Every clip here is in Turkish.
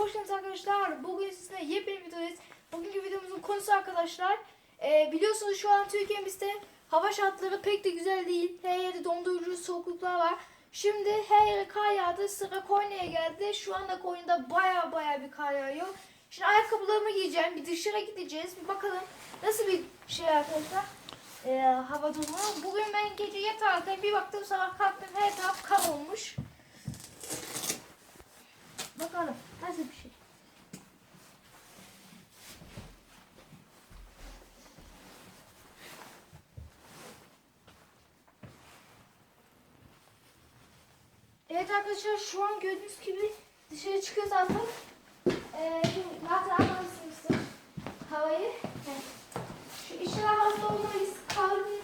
hoş geldiniz arkadaşlar. Bugün sizinle yepyeni bir videodayız. Bugünkü videomuzun konusu arkadaşlar. e, biliyorsunuz şu an Türkiye'mizde hava şartları pek de güzel değil. Her yerde dondurucu soğukluklar var. Şimdi her yere kar yağdı. Sıra Konya'ya geldi. Şu anda Konya'da baya baya bir kar yağıyor. Şimdi ayakkabılarımı giyeceğim. Bir dışarı gideceğiz. Bir bakalım nasıl bir şey arkadaşlar. E, hava durumu. Bugün ben gece yatarken bir baktım sabah kalktım her taraf kar olmuş. Bakalım nasıl bir şey. Evet arkadaşlar şu an gördüğünüz gibi dışarı çıkıyoruz artık. Ee, zaten anlamışsınızdır havayı. Evet. Şu işler hasta olmayız. Karın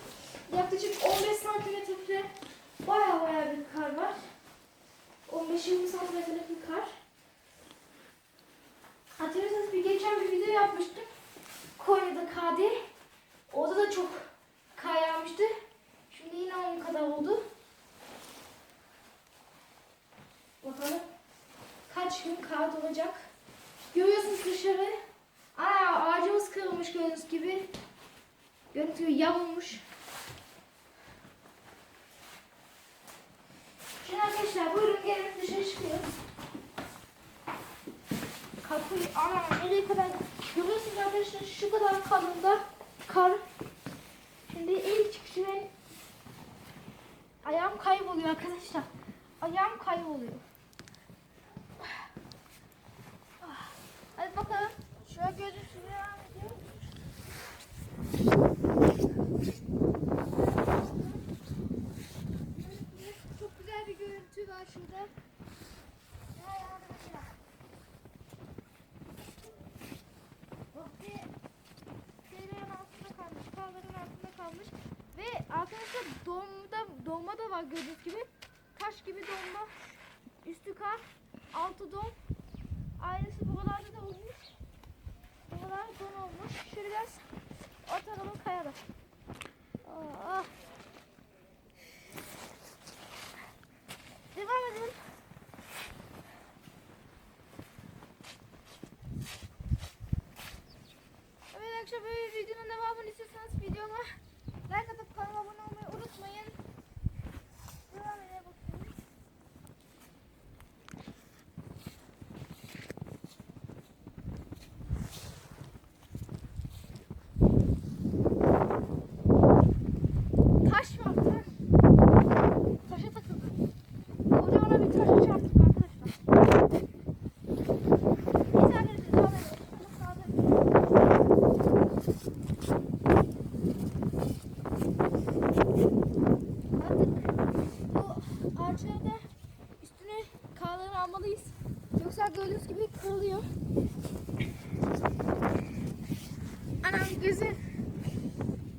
yaklaşık 15 santimetre baya baya bir kar var. 15-20 santimetrelik bir kar. Hatırlıyorsanız bir geçen bir video yapmıştım. Konya'da diye. Orada da çok kar yağmıştı. Şimdi yine onun kadar oldu. Bakalım kaç gün kar olacak. Görüyorsunuz dışarı. Aa, ağacımız kırılmış gördüğünüz gibi. Gördüğünüz gibi yamulmuş. Şimdi arkadaşlar buyurun gelin dışarı çıkıyoruz. Kapıyı ana nereye kadar görüyorsunuz arkadaşlar şu kadar kalında kar. Şimdi ilk çıkışı ben ayağım kayboluyor arkadaşlar. Ayağım kayboluyor. Hadi bakalım. Şuraya gözüksün devam. Çok güzel bir görüntü var şurada. Vay arkadaşlar. Bak bir şeylerin altında kalmış, karların altında kalmış. Ve arkadaşlar donma, donma da var gördüğünüz gibi. Taş gibi donma. Üstü kar, altı don. Aynısı buralarda da olmuş. Buralar don olmuş. Şöyle biraz ortalama kayalım. Ah. Devam edelim. Evet arkadaşlar böyle videonun devamını istiyorsanız videoma like atıp kanalıma abone olmayı unutmayın. Devam edelim bakalım. Taş var taş. Taşa takıldı. Orada ona bir taşa çarptık arkadaşlar. Bir tane de devam edelim. Şunu sağda- Artık bu ağaçları da üstüne karları almalıyız. Yoksa gördüğünüz gibi kırılıyor. Anam gözü.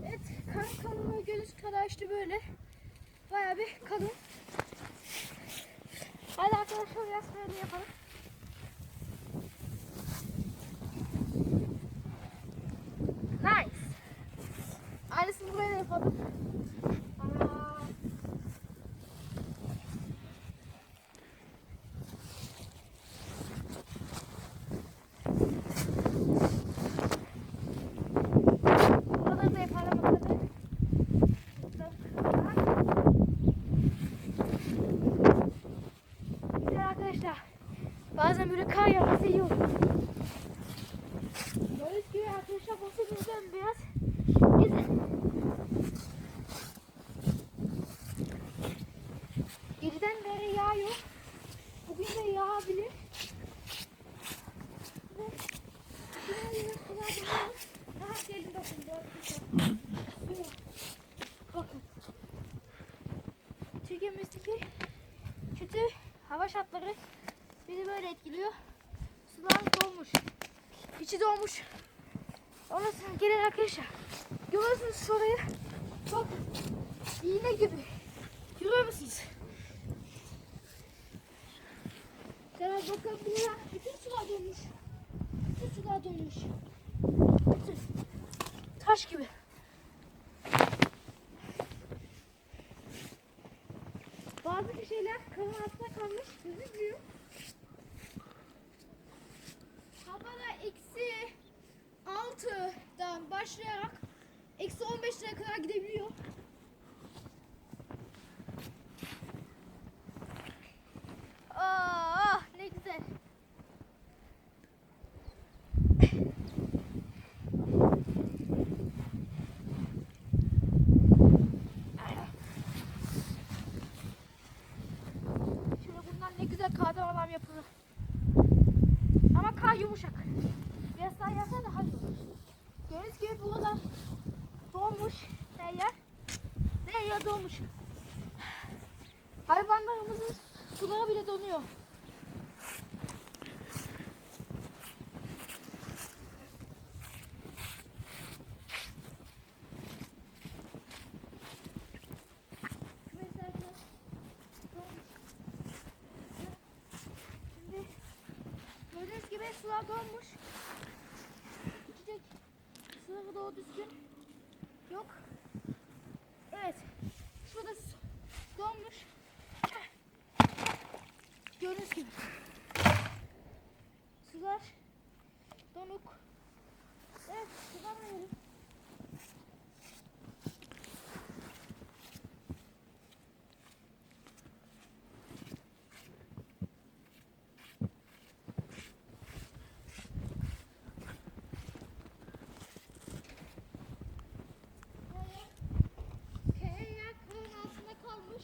Evet kar kalınlığı gördüğünüz kadar işte böyle. Bayağı bir kalın. Hadi arkadaşlar biraz böyle yapalım. Nice. Aynısını buraya da yapalım. Ana. Buraları da yapalım bakalım. Güzel arkadaşlar. Bazen böyle kar yağması iyi olur. Gördüğünüz gibi arkadaşlar basın güzel biraz. Güzel. Geriden beri yağıyor. Bugün de yağabilir. Ve biraz biraz daha daha gelin bakın bu arkadaşlar. Bakın. Türkiye'mizdeki kötü hava şartları bizi böyle etkiliyor. Sular dolmuş. İçi dolmuş. Sonra gelin arkadaşlar. Görüyorsunuz şurayı. Bak. iğne gibi. Bazı bir şeyler kavun altında kalmış gözüküyor. Havada eksi 6'dan başlayarak eksi 15 liraya kadar gidebiliyor. Ama kar yumuşak. Biraz daha yasa daha iyi olur. Gördüğünüz gibi burada donmuş her yer. Her yer donmuş. Hayvanlarımızın suları bile donuyor. Mesela donmuş. Şimdi gibi sular donmuş. İçecek suları doğru düzgün yok. Evet. Şurada donmuş. Gördüğünüz gibi. Sular donuk. Evet, sudan verelim. Kaya kayın altında kalmış.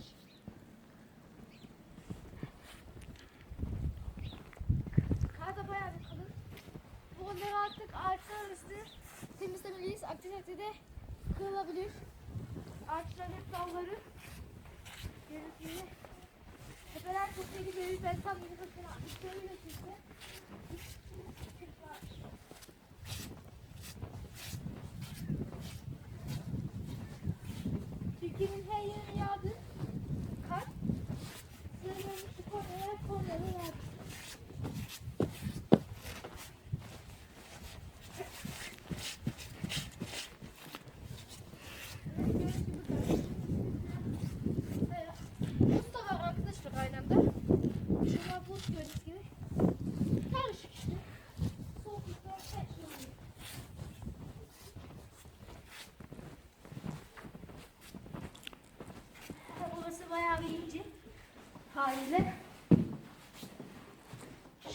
Kar da bayağı bir kalın. Bu onları artık ağaçlar arası temizlemeliyiz. Aksi takdirde kırılabilir. Ağaçların dalları görüntüyle. Tepeler çok iyi gidiyor. Ben tam bir bakın. Size. Türkiye'nin her yerine yağdı. Kar. Sığınırmış Konya'ya, Konya'ya yağdı. Buz da var arkadaşlar aynı anda. Şunlar buz gördüğünüz gibi. Karışık işte. Soğukluklar her. Burası bayağı bir ince.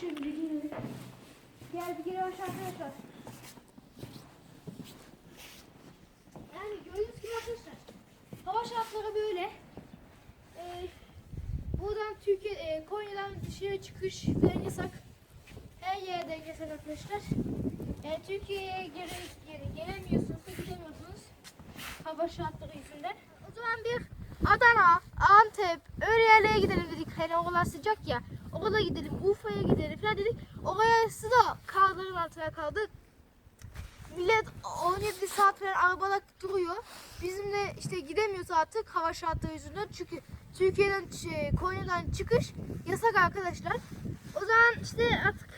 Şimdi. Gel bir gire aşağı arkadaşlar. Yani gördüğünüz gibi arkadaşlar. Hava şartları böyle. Buradan Türkiye, e, Konya'dan dışarı çıkış falan yasak. Her yerden yasak arkadaşlar. Yani Türkiye'ye geri, geri gelemiyorsunuz, gidemiyorsunuz. Hava şartları yüzünden. O zaman bir Adana, Antep, yerlere gidelim dedik. Hani oralar sıcak ya. Orada gidelim, Urfa'ya gidelim falan dedik. Orası da karların altına kaldık. Millet 17 saat falan arabada duruyor. Bizim de işte gidemiyoruz artık hava şartları yüzünden. Çünkü Türkiye'den, şey, Konya'dan çıkış yasak arkadaşlar. O zaman işte artık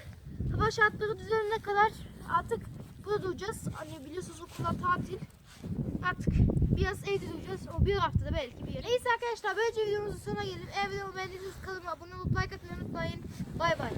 hava şartları düzenine kadar artık burada duracağız. Hani biliyorsunuz okullar tatil. Artık biraz evde duracağız. O bir haftada belki bir. Neyse arkadaşlar böylece videomuzun sonuna gelelim. Eğer videomu beğendiyseniz kanalıma abone olup like atmayı unutmayın. Bay bay.